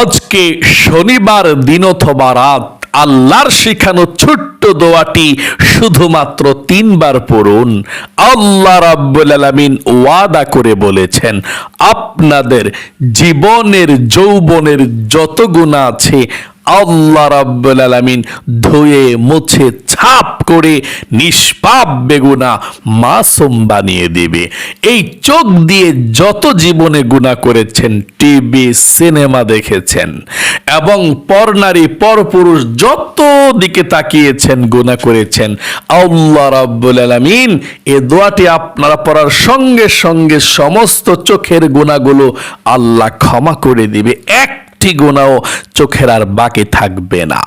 আজকে শনিবার দিন অথবা রাত আল্লাহর শিখানো ছোট্ট দোয়াটি শুধুমাত্র তিনবার পড়ুন। আল্লাহ রাব্বুল আলামিন ওয়াদা করে বলেছেন, আপনাদের জীবনের, যৌবনের যত গুণা আছে আল্লাহ রাব্বুল আলামিন ধুয়ে, মুছে, ছাপ করে নিষ্পাপ বেগুনা মাসুম বানিয়ে দিবে। এই চোখ দিয়ে যত জীবনে গুণা করেছেন, টিভি, সিনেমা দেখেছেন এবং পরনারী পরপুরুষ যত দিকে তাকিয়েছেন গুণা করেছেন, আল্লাহ রাব্বুল আলামিন এ দোয়াটি আপনারা পড়ার সঙ্গে সঙ্গে সমস্ত চোখের গুণাগুলো আল্লাহ ক্ষমা করে দিবে। একটি গুণাও চোখের আর বাকি থাকবে না।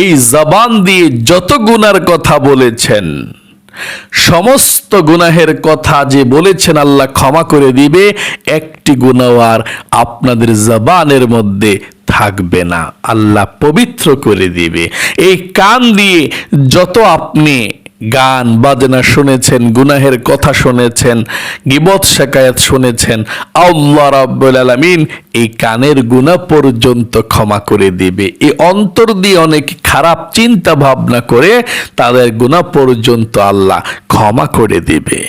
এই জবান দিয়ে যত গুনার কথা বলেছেন, সমস্ত গুনাহের কথা যে বলেছেন আল্লাহ ক্ষমা করে দিবে, একটি গুনাহ আর আপনাদের জবানের মধ্যে থাকবে না। আল্লাহ পবিত্র করে দিবে। এই কান দিয়ে যত আপনি গান বাজনা শুনেছেন, গুনাহের কথা শুনেছেন, গিবত শেখায়াত শুনেছেন। আল্লাহ রাব্বুল আলামিন এই কানের গুনাহ পর্যন্ত ক্ষমা করে দিবে। এই অন্তর দিয়ে অনেক খারাপ চিন্তা ভাবনা করে তাদের গুনাহ পর্যন্ত আল্লাহ ক্ষমা করে দিবে।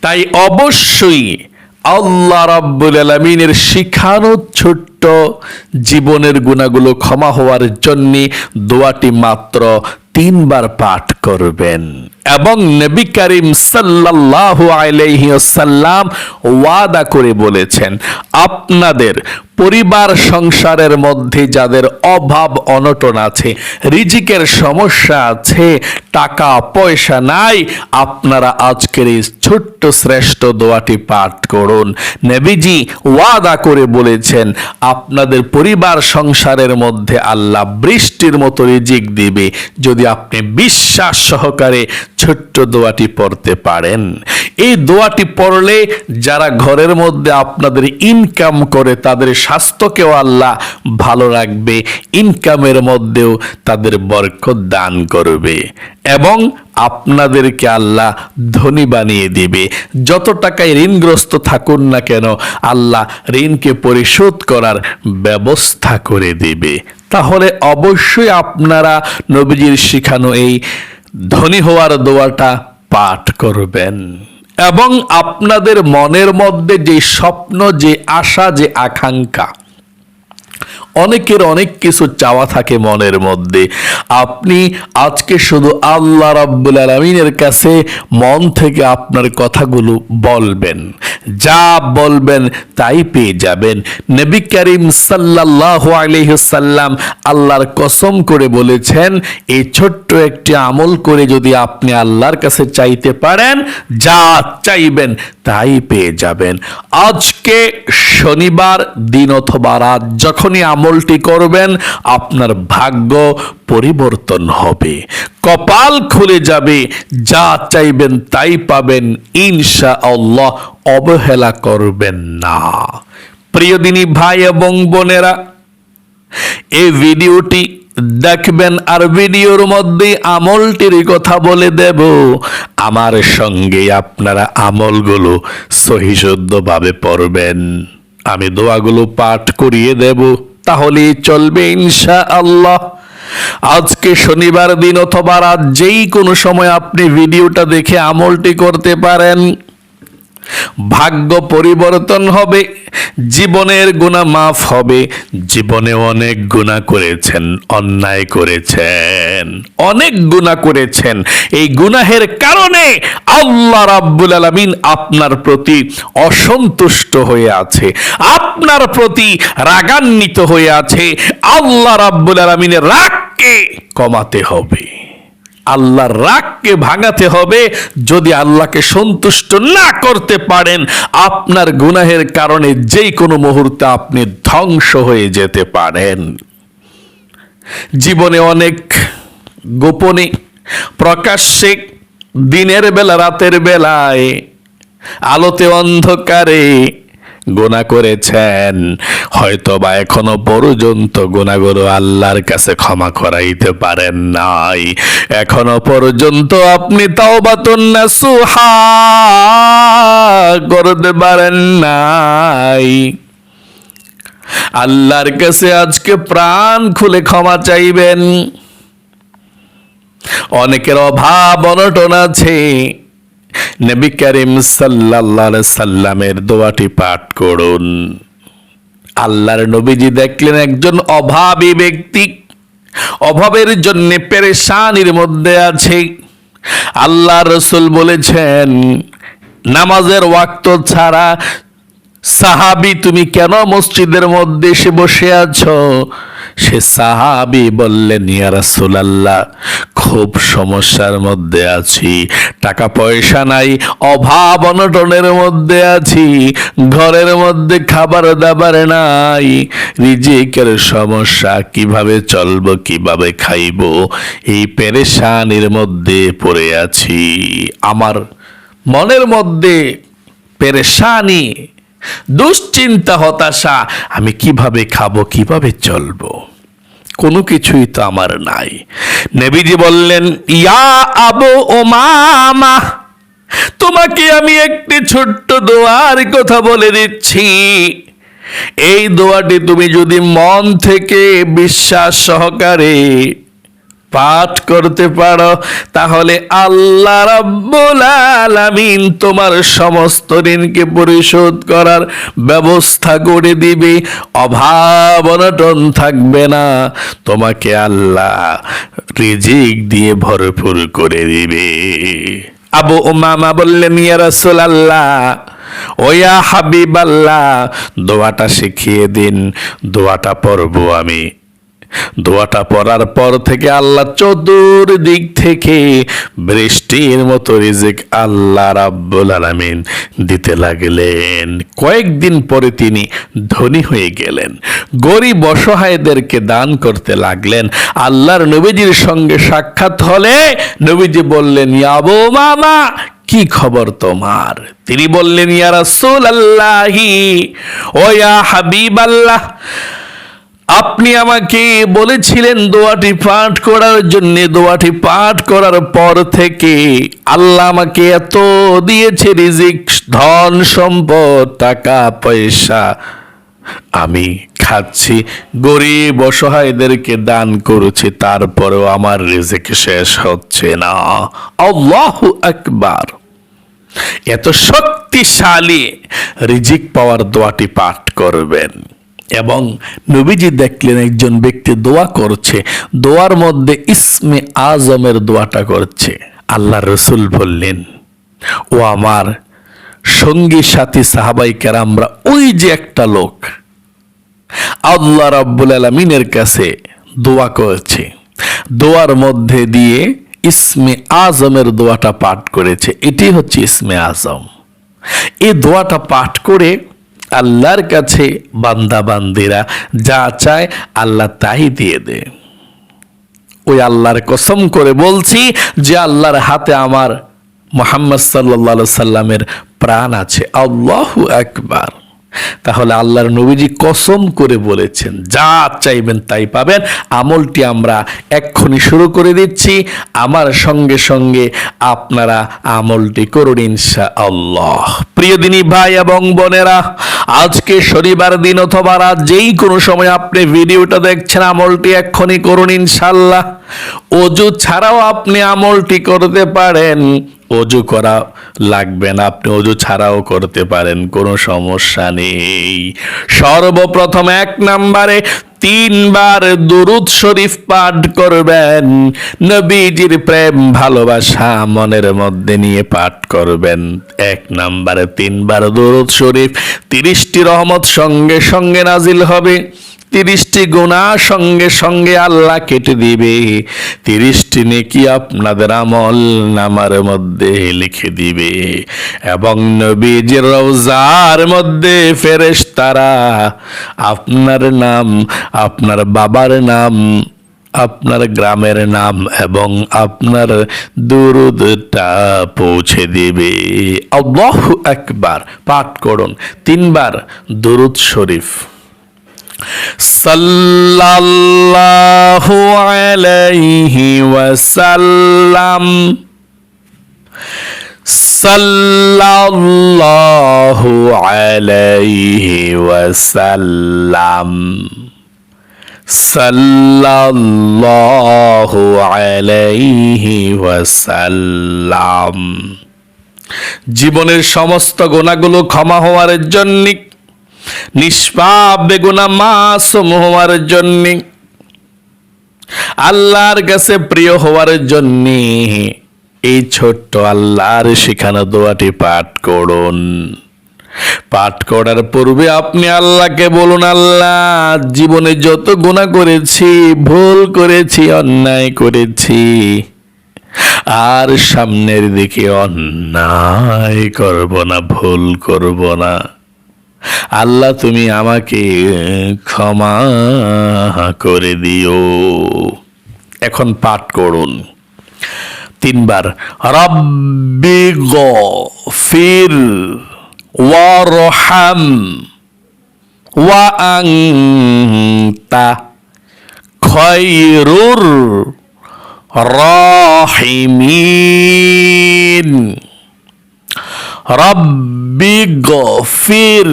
তাই অবশ্যই আল্লাহ রাব্বুল আলামিনের শিখানো ছোট্ট জীবনের গুণাগুলো ক্ষমা হওয়ার জন্য দোয়াটি মাত্র তিনবার পাঠ করবেন। এবং নবী করিম সাল্লাল্লাহু আলাইহি ওয়াসাল্লাম ওয়াদা করে বলেছেন, আপনাদের পরিবার সংসারের মধ্যে যাদের অভাব অনটন আছে, রিজিকের সমস্যা আছে, টাকা পয়সা নাই, আপনারা আজকের এই ছোট্ট শ্রেষ্ঠ দোয়াটি পাঠ করুন। নবীজি ওয়াদা করে বলেছেন, আপনাদের পরিবার সংসারের মধ্যে আল্লাহ বৃষ্টির মতো রিজিক দিবে। যদি আপনি বিশ্বাস সহকারে ছোট্ট দোয়াটি পড়তে পারেন। এই দোয়াটি পড়লে যারা ঘরের মধ্যে আপনাদের ইনকাম করে, তাদের স্বাস্থ্যকেও আল্লাহ ভালো রাখবে ইনকামের মধ্যেও তাদের বরকত দান করবে এবং আপনাদেরকে আল্লাহ ধনী বানিয়ে দিবে। যত টাকায় ঋণগ্রস্ত থাকুন না কেন, আল্লাহ ঋণকে পরিশোধ করার ব্যবস্থা করে দিবে। তাহলে অবশ্যই আপনারা নবীজির শিখানো এই ধনী হওয়ার দোয়াটা পাঠ করবেন। এবং আপনাদের মনের মধ্যে যে স্বপ্ন, যে আশা, যে আকাঙ্ক্ষা, অনেকের অনেক কিছু চাওয়া থাকে মনের মধ্যে। আপনি আজকে শুধু আল্লাহ রাব্বুল আলমিনের কাছে মন থেকে আপনার কথাগুলো বলবেন। যা বলবেন তাই পেয়ে যাবেন। নবী করিম সাল্লাল্লাহু আলাইহিসাল্লাম আল্লাহর কসম করে বলেছেন, এই ছোট্ট একটি আমল করে যদি আপনি আল্লাহর কাছে চাইতে পারেন, যা চাইবেন তাই পেয়ে যাবেন। আজকে শনিবার, দিন অথবা রাত, যখনই আমলটি করবেন, আপনার ভাগ্য পরিবর্তন হবে। কপাল খুলে যাবে, যা চাইবেন তাই পাবেন ইনশা আল্লাহ অবহেলা করবেন না। প্রিয় দিনী ভাই এবং বোনেরা, এই ভিডিওটি দেখবেন আর ভিডিওর মধ্যে আমলটির কথা বলে দেব। আমার সঙ্গে আপনারা আমলগুলো সহিশুদ্ধভাবে পড়বেন। আমি দোয়াগুলো পাঠ করিয়ে দেব। তাহলেই চলবে ইনশা আল্লাহ আজকে শনিবার দিন অথবা রাত যেই কোনো সময় আপনি ভিডিওটা দেখে আমলটি করতে পারেন, ভাগ্য পরিবর্তন হবে। জীবনের গুণা মাফ হবে জীবনে অনেক গুণা করেছেন, অন্যায় করেছেন, অনেক গুণা করেছেন। এই গুনাহের কারণে আল্লাহ রাব্বুল আলামিন আপনার প্রতি অসন্তুষ্ট হয়ে আছে, আপনার প্রতি রাগান্বিত হয়ে আছে। আল্লাহ রাব্বুল আলামিনের রাগকে কমাতে হবে। আল্লাহর রাগকে ভাঙাতে হবে। যদি আল্লাহকে সন্তুষ্ট না করতে পারেন, আপনার গুনাহের কারণে যেই কোনো মুহূর্তে আপনি ধ্বংস হয়ে যেতে পারেন। জীবনে অনেক গোপনে, প্রকাশ্যে, দিনের বেলা, রাতের বেলায়, আলোতে অন্ধকারে গোনা করেছেন। হয়তো বা এখনও পর্যন্ত গোনাগুলো আল্লাহর কাছে ক্ষমা করাইতে পারেন নাই। এখনও পর্যন্ত আপনি তাওবাতুন নাসুহা করতে পারেন নাই। আল্লাহর কাছে আজকে প্রাণ খুলে ক্ষমা চাইবেন। অনেকের অভাব, অনটন আছে। নবী করিম আলাইহি সাল্লামের দোয়াটি পাঠ করুন। আল্লাহর নবীজি দেখলেন একজন অভাবী ব্যক্তি, অভাবের জন্য পেরেশানির মধ্যে আছে। আল্লাহ রসুল বলেছেন, নামাজের ওয়াক্ত ছাড়া সাহাবি তুমি কেন মসজিদের মধ্যে এসে বসে আছো? সে সাহাবি বললেন, ইয়া রাসূলুল্লাহ খুব সমস্যার মধ্যে আছি। টাকা পয়সা নাই, অভাব অনটনের মধ্যে আছি। ঘরের মধ্যে খাবার দাবার নাই। রিজিকের সমস্যা, কীভাবে চলবো, কীভাবে খাইবো, এই পেরেশানির মধ্যে পড়ে আছি। আমার মনের মধ্যে পেরেশানি, দুশ্চিন্তা, হতাশা, আমি কীভাবে খাব, কীভাবে চলবো? কোনো কিছুই তো আমার নাই। নেবিজি বললেন, ইয়া আবু ওমামা তোমাকে আমি একটি ছোট্ট দোয়ার কথা বলে দিচ্ছি। এই দোয়াটি তুমি যদি মন থেকে বিশ্বাস সহকারে পাঠ করতে পারো, তাহলে আল্লাহ রাব্বুল আলামিন তোমার সমস্ত ঋণকে পরিশোধ করার ব্যবস্থা করে দিবে। অভাব অনটন থাকবে না। তোমাকে আল্লাহ রিজিক দিয়ে ভরপুর করে দিবে। আবু উমামা বললেন, ইয়া রাসূলুল্লাহ ওয়া হাবিবাল্লাহ, দোয়াটা শিখিয়ে দিন, দোয়াটা পড়ব আমি। দোয়াটা পড়ার পর থেকে আল্লাহ চতুর্দিক থেকে বৃষ্টির মতো রিজিক আল্লাহ রাব্বুল আলামিন দিতে লাগলেন। কয়েকদিন পরে তিনি ধনী হয়ে গেলেন। গরিব অসহায়দেরকে দান করতে লাগলেন। আল্লাহর নবীজির সঙ্গে সাক্ষাৎ হলে নবীজি বললেন ইয়াবো মামা, কি খবর তোমার? তিনি বললেন, ইয়া আল্লাহি ও ইয়া হাবিব আল্লাহ আপনি আমাকে বলেছিলেন দোয়াটি পাঠ করার জন্য, দোয়াটি পাঠ করার পর থেকে আল্লাহ আমাকে এত দিয়েছে রিজিক, ধন, সম্পদ, টাকা, পয়সা। আমি খাচ্ছি, গরিব অসহায়দেরকে দান করেছি, তারপরেও আমার রিজিক শেষ হচ্ছে না। আল্লাহু একবার এত শক্তিশালী রিজিক পাওয়ার দোয়াটি পাঠ করবেন। এবং নবীজি দেখলেন একজন ব্যক্তি দোয়া করছে, দোয়ার মধ্যে ইসমে আজমের দোয়াটা করছে। আল্লাহ রসুল বললেন, ও আমার সঙ্গী, সাথী, সাহাবাই আমরা ওই যে একটা লোক আল্লাহ রাব্বুল আলমিনের কাছে দোয়া করেছে। দোয়ার মধ্যে দিয়ে ইসমে আজমের দোয়াটা পাঠ করেছে। এটি হচ্ছে ইসমে আজম। এই দোয়াটা পাঠ করে আল্লাহর কাছে বান্দা বান্দিরা যা চায় আল্লাহ তাই দিয়ে দে। ওই আল্লাহর কসম করে বলছি যে আল্লাহর হাতে আমার মোহাম্মদ সাল্লা সাল্লামের প্রাণ আছে। আল্লাহু একবার তাহলে আল্লাহর নবীজি কসম করে বলেছেন, যা চাইবেন তাই পাবেন। আমলটি আমরা এক্ষুনি শুরু করে দিচ্ছি। আমার সঙ্গে সঙ্গে আপনারা আমলটি করুন ইনশা আল্লাহ প্রিয় দিনী ভাই এবং বোনেরা, আজকে শনিবার দিন অথবা রাত যেই কোনো সময় আপনি ভিডিওটা দেখছেন, আমলটি এক্ষুনি করুন ইনশাল্লাহ অজু ছাড়াও আপনি আমলটি করতে পারেন। অজু করা লাগবে না। আপনি অজু ছাড়াও করতে পারেন, কোনো সমস্যা নেই। সর্বপ্রথম এক নাম্বারে তিনবার দুরুদ শরীফ পাঠ করবেন। নবীজির প্রেম, ভালোবাসা মনের মধ্যে নিয়ে পাঠ করবেন। এক নাম্বারে তিনবার দুরুদ শরীফ, তিরিশটি রহমত সঙ্গে সঙ্গে নাজিল হবে। তিরিশটি গুণা সঙ্গে সঙ্গে আল্লাহ কেটে দিবে। তিরিশটি নেকি আপনাদের আমল নামার মধ্যে লিখে দিবে। এবং নবীজির রওজার মধ্যে ফেরেশ তারা আপনার নাম, আপনার বাবার নাম, আপনার গ্রামের নাম এবং আপনার দুরুদটা পৌঁছে দেবে। আল্লাহ একবার, পাঠ করুন। তিনবার দুরুদ শরীফ। সাল্লাল্লাহু আলাইহি ওয়াসাল্লাম সাল্লাল্লাহু আলাইহি ওয়াসাল্লাম সাল্লাল্লাহু আলাইহি ওয়াসাল্লাম। জীবনের সমস্ত গোনাগুলো ক্ষমা হওয়ার জন্য নিষ্পাপ বেগুনা মাসুম হওয়ার জন্য, আল্লাহর কাছে প্রিয় হওয়ার জন্য, এই ছোট্ট আল্লাহর শেখানো দোয়াটি পাঠ করুন। পাঠ করার পূর্বে আপনি আল্লাহকে বলুন, আল্লাহ, জীবনে যত গুণা করেছি, ভুল করেছি, অন্যায় করেছি, আর সামনের দিকে অন্যায় করব না, ভুল করব না। আল্লাহ, তুমি আমাকে ক্ষমা করে দিও। এখন পাঠ করুন। তিনবার, রব্বি গফির ওয়ারহাম ওয়া আনতা খৈরুর রাহিমিন। রব্বি গফির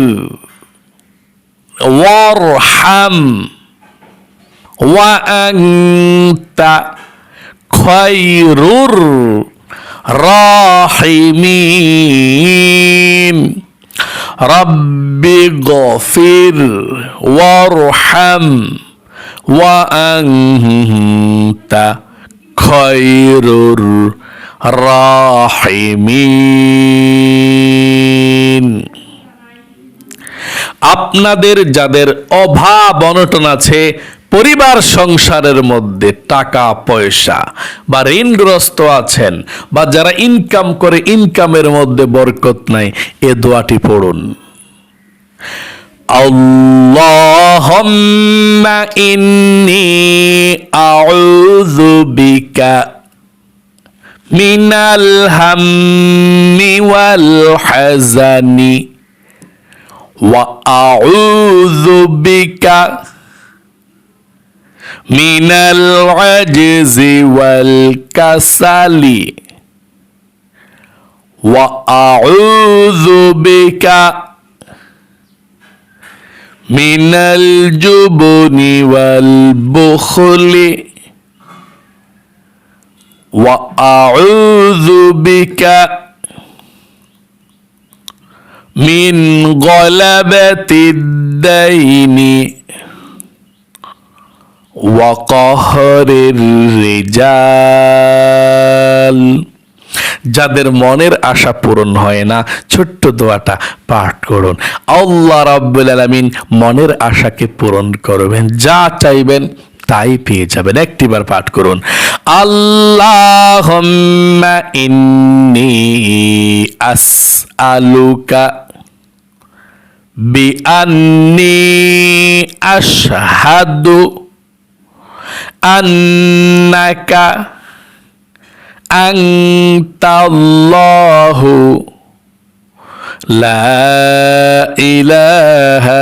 ওয়ারহাম ওয়া আনতা খৈরুর রাহিমিন রব্বি গফির ওয়ারহাম ওয়া আনতা খৈরুর রাহিমিন আপনাদের যাদের অভাব অনটন আছে পরিবার সংসারের মধ্যে টাকা পয়সা বা ঋণগ্রস্ত আছেন বা যারা ইনকাম করে ইনকামের মধ্যে বরকত নাই এ দোয়াটি পড়ুন اللهم إني أعوذ بك من الهم والحزن وأعوذ بك من العجز والكسل وأعوذ بك من الجبن والبخل وأعوذ بك من غلبة الدين وقهر الرجال যাদের মনের আশা পূরণ হয় না ছোট্ট দোয়াটা পাঠ করুন আল্লাহ রাব্বুল আলামিন মনের আশাকে পূরণ করবেন যা চাইবেন তাই পেয়ে যাবেন। একটিবার পাঠ করুন। আল্লাহ ইন্নি আস আলুকা বিআন্নি আশহাদু আন্নাকা আন্তাল্লাহু লা ইলাহা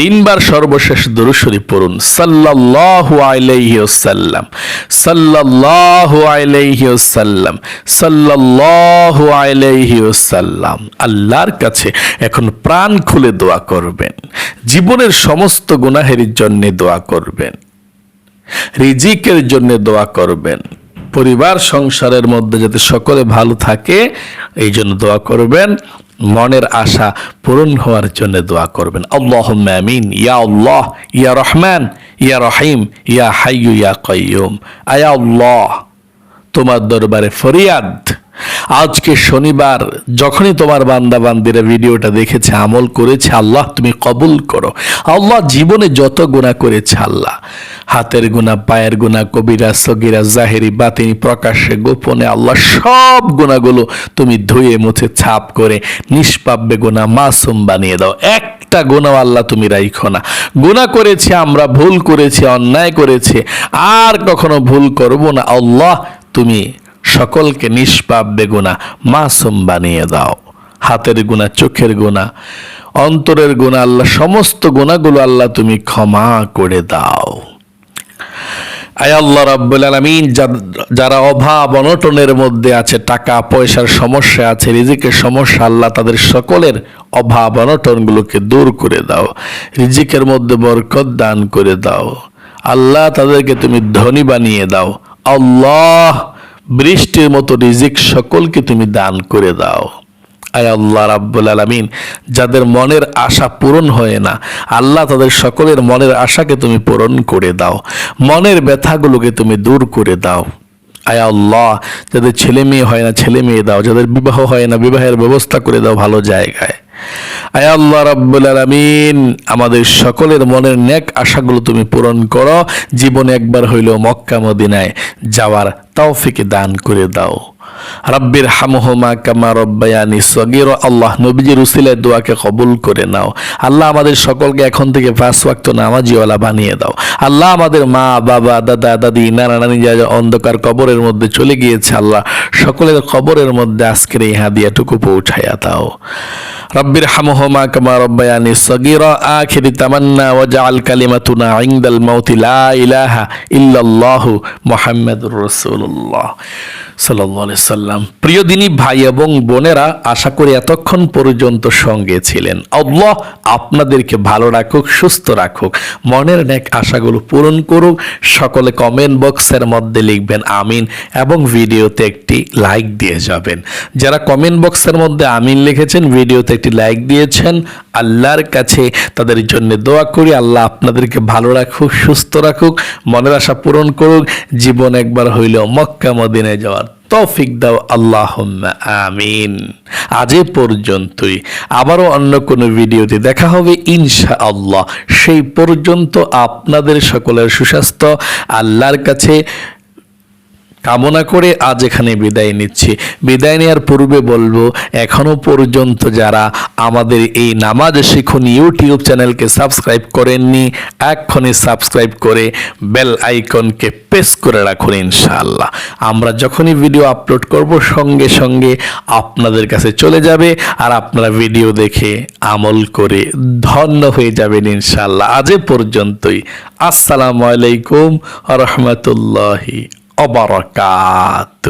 তিনবার সর্বশেষ দরুশরী পড়ুন। সাল্লাল্লাহু আলাইহি ওয়াসাল্লাম। সাল্লাল্লাহু আলাইহি আল্লাহর কাছে এখন প্রাণ খুলে দোয়া করবেন। জীবনের সমস্ত গুনাহের জন্য দোয়া করবেন। রিজিকের জন্য দোয়া করবেন। পরিবার সংসারের মধ্যে যাতে সকলে ভালো থাকে, এই জন্য দোয়া করবেন। মনের আশা পূরণ হওয়ার জন্য দোয়া করবেন। আল্লাহ আমিন। ইয়া আল্লাহ, ইয়া রহমান, ইয়া রহিম, ইয়া হাইয়ু, ইয়া কয়ুম আয়া আল্লাহ, তোমার দরবারে ফরিয়াদ। আজকে শনিবার, যখনই তোমার বান্দা বান্দিরা ভিডিওটা দেখেছে, আমল করেছে, আল্লাহ তুমি কবুল করো। আল্লাহ জীবনে যত গুণা করেছে, আল্লাহ। হাতের গুণা পায়ের গুণা কবিরা, সগিরা, জাহেরি, বাতিনি, প্রকাশ্যে, গোপনে, আল্লাহ সব গুণাগুলো তুমি ধুয়ে, মুছে, ছাপ করে নিষ্পাব্যে গুণা মাসুম বানিয়ে দাও। এক একটা গুণাও আল্লাহ তুমি রাইখো না। গুণা করেছি, আমরা ভুল করেছি, অন্যায় করেছি, আর কখনো ভুল করব না। আল্লাহ তুমি সকলকে নিষ্পাপ বেগুনা মাসুম বানিয়ে দাও। হাতের গুণা, চোখের গুণা, অন্তরের গুণা, আল্লাহ, সমস্ত গুণাগুলো আল্লাহ তুমি ক্ষমা করে দাও। আয় আল্লাহ রাব্বুল আলামিন যারা অভাব, অনটনের মধ্যে আছে, টাকা, পয়সার সমস্যা আছে, রিজিকের সমস্যা, আল্লাহ তাদের সকলের অভাব, অনটনগুলোকে দূর করে দাও। রিজিকের মধ্যে বরকত দান করে দাও। আল্লাহ তাদেরকে তুমি ধনী বানিয়ে দাও। আল্লাহ বৃষ্টির মতো রিজিক সকলকে তুমি দান করে দাও। আয় আল্লাহ রাব্বুল আলামিন, যাদের মনের আশা পূরণ হয় না, আল্লাহ তাদের সকলের মনের আশাকে তুমি পূরণ করে দাও। মনের ব্যথাগুলোকে তুমি দূর করে দাও। আয় আল্লাহ, যাদের ছেলে মেয়ে হয় না ছেলে মেয়ে দাও, যাদের বিবাহ হয় না, বিবাহের ব্যবস্থা করে দাও ভালো জায়গায়। আল্লাহ রাব্বুল আলামিন, আমাদের সকলের মনের নেক আশাগুলো তুমি পূরণ করো। জীবনে একবার হইল মক্কা মদিনায় যাওয়ার তৌফিকে দান করে দাও। রব্বির হামহমা কামা রব্বায়ানি সগির, আল্লাহ নবীজির উসিলের দোয়াকে কবুল করে নাও। আল্লাহ আমাদের সকলকে এখন থেকে পাঁচ ওয়াক্ত নামাজিওয়ালা বানিয়ে দাও। আল্লাহ আমাদের মা, বাবা, দাদা, দাদি, নানা, নানি যা যা অন্ধকার কবরের মধ্যে চলে গিয়েছে, আল্লাহ সকলের কবরের মধ্যে আজকের এই হাদিয়াটুকু পৌঁছাইয়া দাও। রব্বির হামহমা কামা রব্বায়ানি সগির, আখিরি তামান্না ওয়াজআল কালিমাতুনা ইনদাল মাউতি লা ইলাহা ইল্লাল্লাহু মুহাম্মাদুর আলাইহি সাল্লাম। প্রিয় দিনী ভাই এবং বোনেরা, আশা করি এতক্ষণ পর্যন্ত সঙ্গে ছিলেন। আল্লাহ আপনাদেরকে ভালো রাখুক, সুস্থ রাখুক। মনের নেক আশাগুলো পূরণ করুক। সকলে কমেন্ট বক্সের মধ্যে লিখবেন, আমিন এবং ভিডিওতে একটি লাইক দিয়ে যাবেন। যারা কমেন্ট বক্সের মধ্যে আমিন লিখেছেন, ভিডিওতে একটি লাইক দিয়েছেন, আল্লাহর কাছে তাদের জন্য দোয়া করি। আল্লাহ আপনাদেরকে ভালো রাখুক, সুস্থ রাখুক, মনের আশা পূরণ করুক। জীবন একবার হইলেও মক্কা মদিনায় যাওয়ার তৌফিক দাও আল্লাহ আমিন। আজ পর্যন্তই। আবারও অন্য কোনো ভিডিওতে দেখা হবে ইনশা আল্লাহ সেই পর্যন্ত আপনাদের সকলের সুস্বাস্থ্য, আল্লাহর কাছে কামনা করে আজ এখানে বিদায় নিচ্ছি। বিদায় নেওয়ার পূর্বে বলব, এখনও পর্যন্ত যারা আমাদের এই নামাজ শিখুন ইউটিউব চ্যানেলকে সাবস্ক্রাইব করেননি, এক্ষুনি সাবস্ক্রাইব করে বেল আইকনকে প্রেস করে রাখুন ইনশাআল্লাহ। আমরা যখনই ভিডিও আপলোড করব, সঙ্গে সঙ্গে আপনাদের কাছে চলে যাবে আর আপনারা ভিডিও দেখে আমল করে ধন্য হয়ে যাবেন ইনশাআল্লাহ। আজ পর্যন্তই। আসসালামু আলাইকুম রহমতুল্লাহি অবরকাত